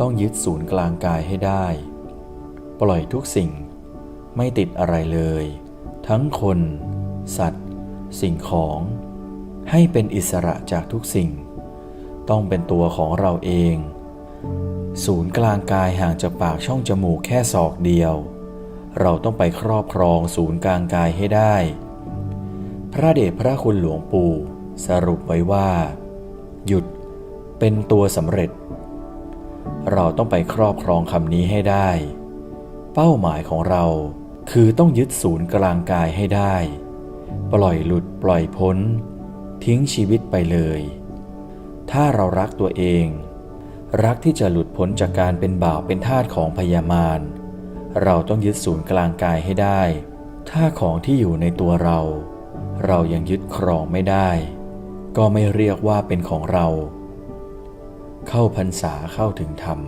ต้องยึดศูนย์กลางกายให้ได้ ปล่อยทุกสิ่ง ไม่ติดอะไรเลย ทั้งคน สัตว์ สิ่งของ ให้เป็นอิสระจากทุกสิ่ง ต้องเป็นตัวของเราเอง ศูนย์กลางกายห่างจากปากช่องจมูกแค่ศอกเดียว เราต้องไปครอบครองศูนย์กลางกายให้ได้ พระเดชพระคุณหลวงปู่สรุปไว้ว่า หยุดเป็นตัวสำเร็จ เราต้องไปครอบครองคำนี้ให้ได้ เป้าหมายของเราคือต้องยึดศูนย์กลางกายให้ได้ ปล่อยหลุดปล่อยพ้น ทิ้งชีวิตไปเลย ถ้าเรารักตัวเอง รักที่จะหลุดพ้นจากการเป็นบ่าวเป็นทาสของพยามารเราต้องยึดศูนย์กลางกายให้ได้ ถ้าของที่อยู่ในตัวเรา เรายังยึดครองไม่ได้ ก็ไม่เรียกว่าเป็นของเรา เข้าพรรษาเข้าถึงธรรม